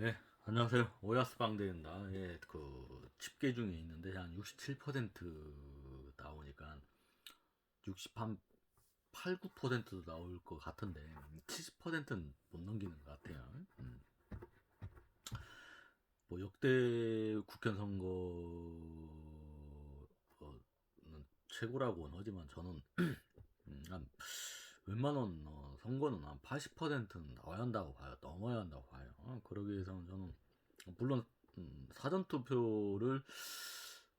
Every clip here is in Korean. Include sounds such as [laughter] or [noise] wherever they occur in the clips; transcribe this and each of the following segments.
예, 안녕하세요. 오야스 방대입니다. 예, 그 집계 중에 있는데 한 67% 나오니까 68, 8, 9%도 나올 것 같은데 70%는 못 넘기는 것 같아요. 음. 뭐 역대 국회 선거는 최고라고는 하지만 저는 [clears throat] 음, 한 웬만한 어, 선거는 한 80%는 나와야 한다고 봐요. 넘어야 한다고 봐요. 어, 그러기 위해서는 저는 물론 음, 사전 투표를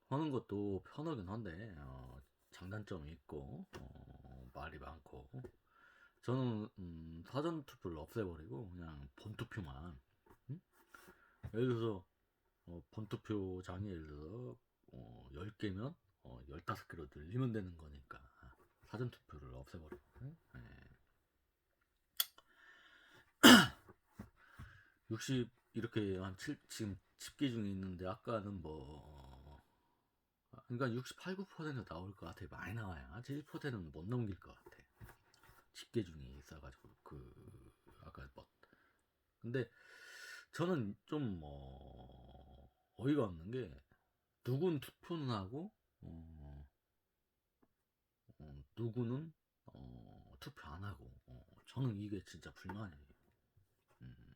하는 것도 편하긴 한데 어, 장단점이 있고 어, 말이 많고 저는 음, 사전 투표를 없애버리고 그냥 본 투표만 음? 예를 들어서 어, 본 투표장이 예를 들어서 어, 10개면 어, 15개로 늘리면 되는 거니까 사전 투표를 없애버리고 예. [clears throat] 60 이렇게 한 7, 지금 집계 중에 있는데 아까는 뭐 아, 그러니까 68, 9% 나올 것 같아 많이 나와요. 1%는 못 넘길 것 같아. 집계 중에 있어가지고 그 아까 뭐 근데 저는 좀뭐 어이가 없는 게 누군 투표는 하고 어, 어, 누구는 어, 투표 안 하고 어, 저는 이게 진짜 불만이에요. 음,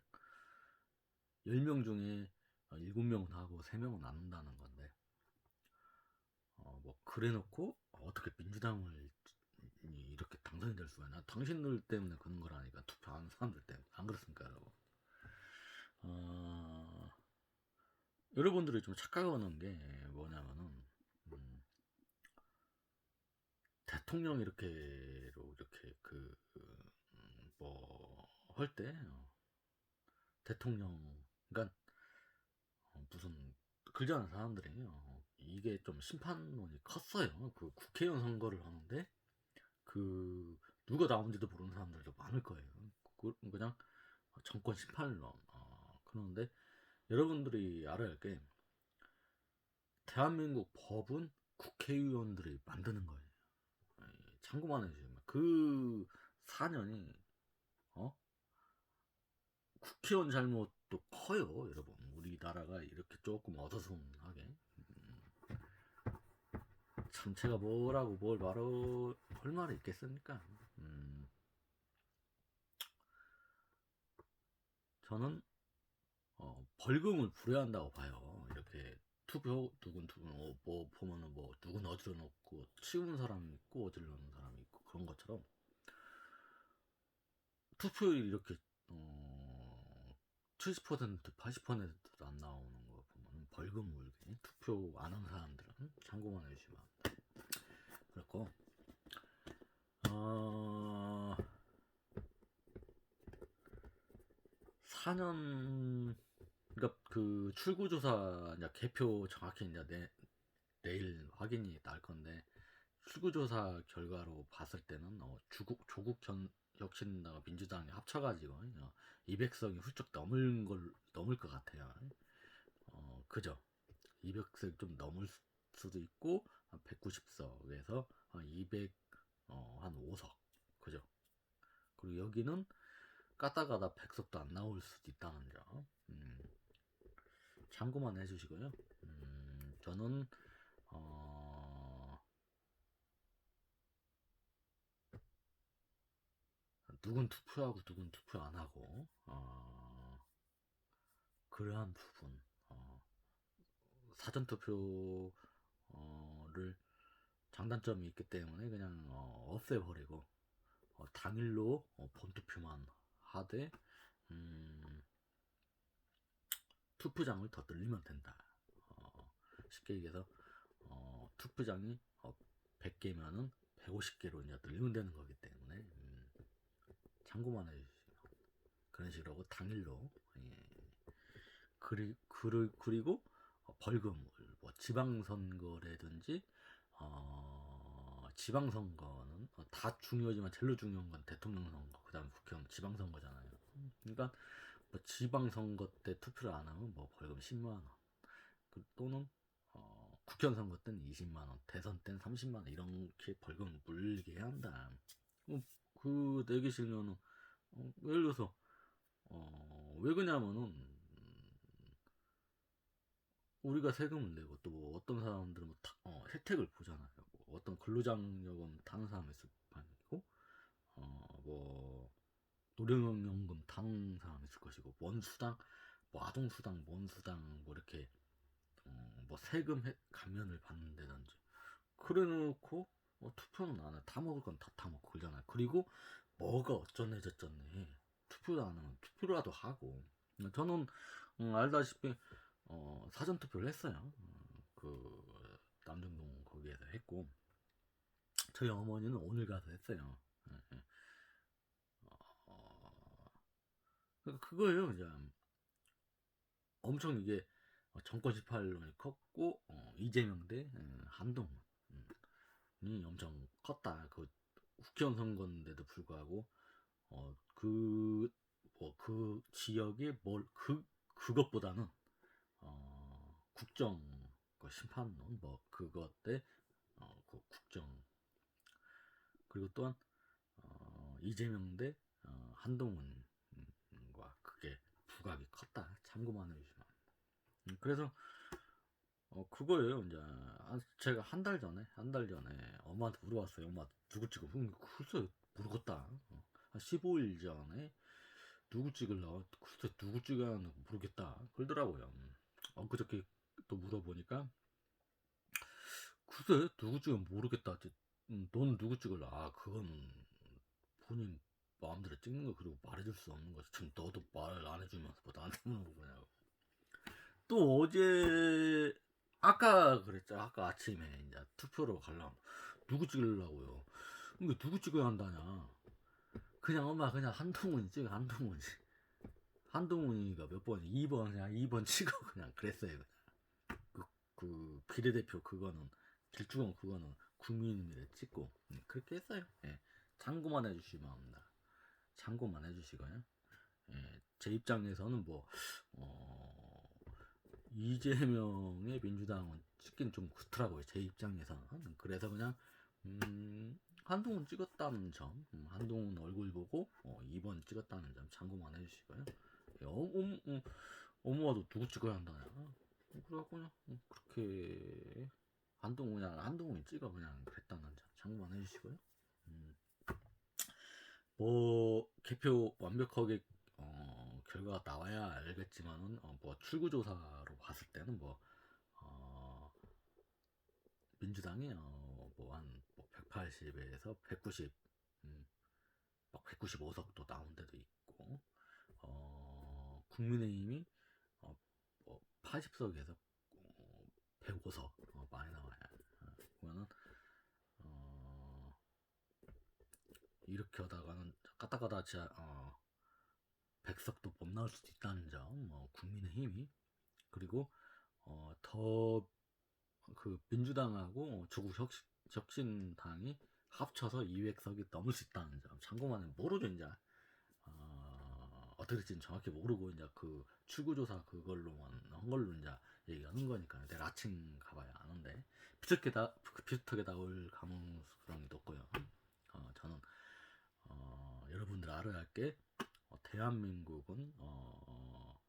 10명 중에 7명은 하고 3명은 안 한다는 건데 어, 뭐 그래 놓고 어떻게 민주당을 이렇게 당선이 될 수가 있나? 당신들 때문에 그런 거라니까 투표하는 사람들 때문에. 안 그렇습니까 여러분? 어, 여러분들이 좀 착각하는 게 뭐냐면은 음, 대통령 이렇게로 이렇게 그뭐 할 때 대통령 그러니까 어, 무슨 글자는 사람들이 어, 이게 좀 심판론이 컸어요. 그 국회의원 선거를 하는데 그 누가 나온지도 모르는 사람들도 많을 거예요. 그, 그냥 정권 심판론 어, 그런데 여러분들이 알아야 할 게 대한민국 법은 국회의원들이 만드는 거예요. 예, 참고만 해주시면 그 4년이 어 국회의원 잘못도 커요, 여러분. 우리나라가 이렇게 조금 어수선하게 음, 참 제가 뭐라고 뭘 말할 할 말이 있겠습니까? 음, 저는 어, 벌금을 부려야 한다고 봐요. 투표 누군 누군 어, 뭐 보면은 뭐 누군 어디로 놓고 치우는 사람이 있고 어디로 놓는 사람이 있고 그런 것처럼 투표율이 이렇게 어, 70% 80%도 안 나오는 거 보면 벌금 물게 투표 안 한 사람들은 참고만 해주시면 합니다. 그렇고 어, 4년 그 출구조사 이제 개표 정확히 이제 내, 내일 확인이 날 건데 출구조사 결과로 봤을 때는 어, 주국 조국 현, 혁신당과 민주당이 합쳐가지고 어, 200석이 훌쩍 넘을 걸 넘을 것 같아요. 어 그죠? 200석 좀 넘을 수도 있고 한 190석에서 한 200, 어, 한 5석 그죠? 그리고 여기는 까다 가다 100석도 안 나올 수도 있다는 점 음, 참고만 해주시고요. 음, 저는 어, 누군 투표하고 누군 투표 안 하고 어, 그러한 부분 어, 사전 투표를 장단점이 있기 때문에 그냥 어, 없애버리고 어, 당일로 어, 본투표만 하되 음, 투표장을 더 늘리면 된다. 어, 쉽게 얘기해서 어, 투표장이 어, 100개면은 150개로 이제 늘리면 되는 거기 때문에 음, 참고만 해주세요. 그런 식으로 하고 당일로 예. 그리, 그리, 그리고 어, 벌금을 뭐 지방선거라든지 어, 지방선거는 어, 다 중요하지만 제일 중요한 건 대통령 선거 그다음 국회의원 지방선거잖아요. 그러니까 뭐 지방선거 때 투표를 안 하면 뭐 벌금 10만 원 그, 또는 어, 국회의원 선거 때는 20만 원, 대선 때는 30만 원 이렇게 벌금 물리게 한다. 어, 그 내기 싫으면은 어, 예를 들어서 어, 왜 그냐면은 음, 우리가 세금을 내고 또 뭐 어떤 사람들은 뭐 타- 어, 혜택을 보잖아요. 뭐 어떤 근로장려금 타는 사람이 있을 판이고, 어, 뭐 노령연금 사람이 있을 것이고, 원수당, 뭐 아동수당, 원수당 뭐 이렇게 어, 뭐 세금 혜- 감면을 받는다든지 그래 놓고 어, 투표는 안 해. 다 먹을 건다 타먹고 그러잖아요. 그리고 뭐가 어쩌네 저쩌네 투표도 안 하면 투표라도 하고 저는 음, 알다시피 어, 사전 투표를 했어요. 어, 그 남정동 거기에서 했고 저희 어머니는 오늘 가서 했어요. 예, 예. 어, 그러니까 그거예요. 이제 엄청 이게 정권 18론이 컸고 어, 이재명 대 음, 한동훈이 엄청 컸다. 그 국회의원 선거인데도 불구하고 어, 그, 뭐, 그 지역의 뭘, 그, 그것보다는, 어, 국정, 그 심판론, 뭐, 그것 때, 어, 그 국정, 그리고 또한, 어, 이재명 대, 어, 한동훈과 그게 부각이 컸다. 참고만 해주시면. 음, 그래서, 어, 그거예요. 이제, 한- 제가 한 달 전에, 한 달 전에 엄마한테 물어봤어요. 엄마 누구 찍어? 응, 글쎄, 모르겠다. 어. 한 15일 전에 누구 찍을라? 글쎄 누구 찍어야 하나 모르겠다. 그러더라고요. 음. 엊그저께 또 물어보니까 글쎄 누구 찍으면 모르겠다. 지- 음, 넌 누구 찍을라? 아 그건 본인 마음대로 찍는 거 그리고 말해줄 수 없는 거지. 지금 너도 말안 해주면서 뭐 나한테 물어보냐고. 또 어제 아까 그랬죠. 아까 아침에 이제 투표로 가려면 누구 찍으려고요. 근데 누구 찍어야 한다냐? 그냥 엄마 그냥 한동훈이 찍어 한동훈이 한동훈이가 몇 번? 2번 그냥 2번 [laughs] 찍어 그냥 그랬어요 그냥 그, 그 비례대표 그거는 길쭉은 그거는 국민의힘에 찍고 음, 그렇게 했어요 예. 참고만 해주시면 합니다 참고만 해주시고요 예. 제 입장에서는 뭐 어, 이재명의 민주당은 찍긴 좀 그렇더라고요 제 입장에서는 그래서 그냥 음, 한동훈 찍었다는 점, 음, 한동훈 얼굴 보고 어, 2번 찍었다는 점 참고만 해주시고요. 예, 어, 어, 어, 어머와도 누구 찍어야 한다냐? 어, 그래갖고 그냥 음, 그렇게 한동훈 그냥 한동훈이 찍어 그냥 그랬다는 점 참고만 해주시고요. 음, 뭐 개표 완벽하게 어, 결과가 나와야 알겠지만은 어, 뭐 출구조사로 봤을 때는 뭐 어, 민주당이 어, 뭐한 180에서 190, 음, 막 195석도 나온 데도 있고, 어, 국민의힘이 어, 뭐 80석에서 어, 105석 어, 많이 나와요. 어, 그러면은 어, 이렇게 하다가는 까딱까딱 진짜 어, 100석도 못 나올 수도 있다는 점, 뭐 국민의힘이. 그리고 어, 더 그 민주당하고 조국 혁신, 혁신당이 합쳐서 200석이 넘을 수 있다는 점. 참고만 해 모르죠 이제. 어, 어떻게 될지는 정확히 모르고 이제 그 출구조사 그걸로만 한 걸로 이제 얘기하는 거니까 내가 아침 가봐야 아는데. 비슷하게 다 비슷하게 나올 가능성이 높고요. 어, 저는 어, 여러분들 알아야 할게 어, 대한민국은 어,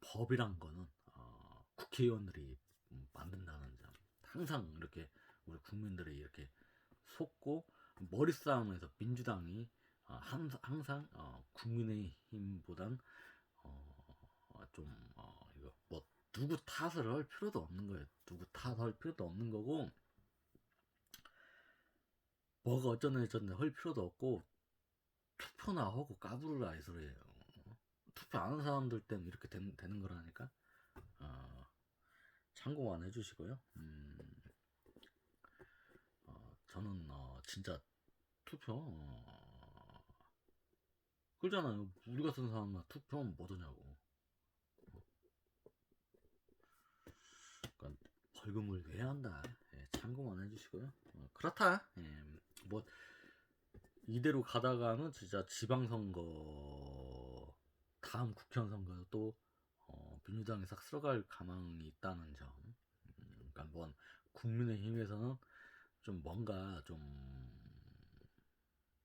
법이란 거는 어, 국회의원들이 음, 만든다는 점 항상 이렇게 우리 국민들이 이렇게 속고 머리 싸움에서 민주당이 어, 항- 항상 어, 국민의힘보단 어, 좀 어, 이거 뭐 누구 탓을 할 필요도 없는 거예요. 누구 탓할 필요도 없는 거고 뭐가 어쩌네 저쩌네 할 필요도 없고 투표나 하고 까부르라 이 소리예요. 투표 안 하는 사람들 때문에 이렇게 된, 되는 거라니까. 어, 참고만 해주시고요. 음, 어, 저는 어, 진짜 투표 어, 그러잖아요. 우리 같은 사람만 투표하면 못 오냐고. 그러니까 벌금을 내야 한다. 예, 참고만 해주시고요. 어, 그렇다. 예, 뭐 이대로 가다가는 진짜 지방선거 다음 국회의원 선거도 또 어, 민주당이 싹 쓸어갈 가망이 있다는 점. 음, 그러니까 뭐 국민의힘에서는 좀 뭔가 좀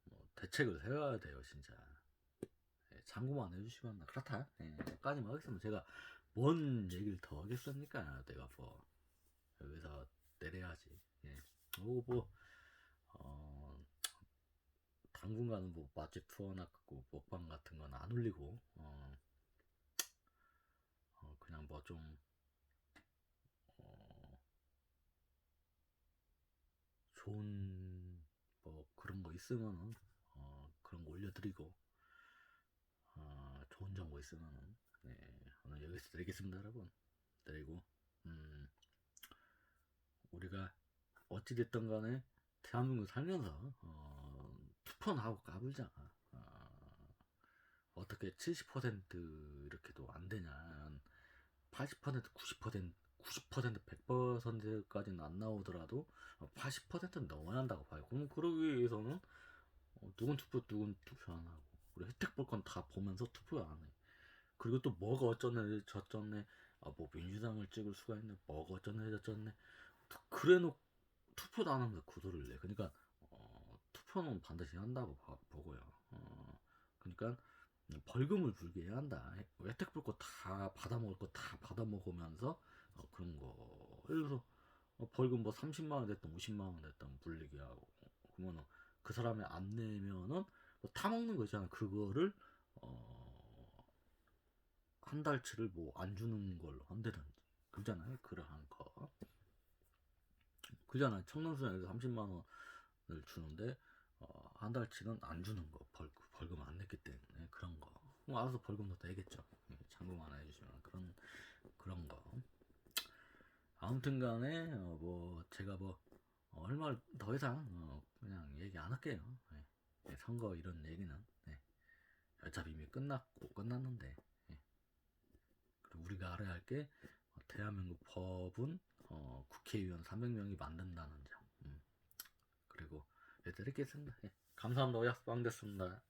뭐 대책을 세워야 돼요, 진짜. 예, 참고만 해주시면 나 그렇다. 예, 여기까지만 하겠습니다. 제가 뭔 얘기를 더 하겠습니까? 내가 뭐 여기서 내려야지. 예. 오, 뭐, 어, 당분간은 뭐 맛집 투어나 그 먹방 같은 건 안 올리고, 어, 어, 그냥 뭐 좀, 어, 좋은, 뭐 그런 거 있으면은, 어, 그런 거 올려드리고, 어, 좋은 정보 있으면은, 네, 오늘 여기서 드리겠습니다, 여러분. 드리고, 음, 우리가 어찌됐든 간에 대한민국 살면서 어, 투표는 하고 까불자. 어, 어떻게 70% 이렇게도 안 되냐. 80% 90% 90% 100%까지는 안 나오더라도 80%는 넘어야 한다고 봐요. 그럼 그러기 위해서는 어, 누군 투표 누군 투표 안 하고 우리 혜택 볼 건 다 보면서 투표 안 해. 그리고 또 뭐가 어쩌네 저쩌네 아, 뭐 민주당을 찍을 수가 있네 뭐가 어쩌네 저쩌네 그래놓고 투표도 안 하면서 구도를 내. 그러니까 어, 투표는 반드시 한다고 봐- 보고요. 어, 그러니까 벌금을 불게 해야 한다. 혜택 볼 거 다 받아 먹을 거 다 받아 먹으면서 어, 그런 거. 예를 들어서 어, 벌금 뭐 30만 원 됐든 50만 원 됐든 불리게 하고 그러면은 그 사람이 안 내면은 뭐 타먹는 거 있잖아. 그거를 어, 한 달치를 뭐 안 주는 걸로 한다든지 그잖아요. 그러한 거. 그잖아요. 청년수당에서 30만 원을 주는데 어, 한 달치는 안 주는 거 벌, 벌금 안 냈기 때문에 그런 거. 뭐 알아서 벌금도 내겠죠. 예, 참고만 해주시면 그런 그런 거. 아무튼간에 어, 뭐 제가 뭐 어, 얼마 더 이상 어, 그냥 얘기 안 할게요. 예. 예, 선거 이런 얘기는 예. 어차피 이미 끝났고 끝났는데 예. 그리고 우리가 알아야 할 게 대한민국 법은 어, 국회의원 300명이 만든다는 점. 음. 그리고 해드리겠습니다. 예. 감사합니다. 약방 됐습니다.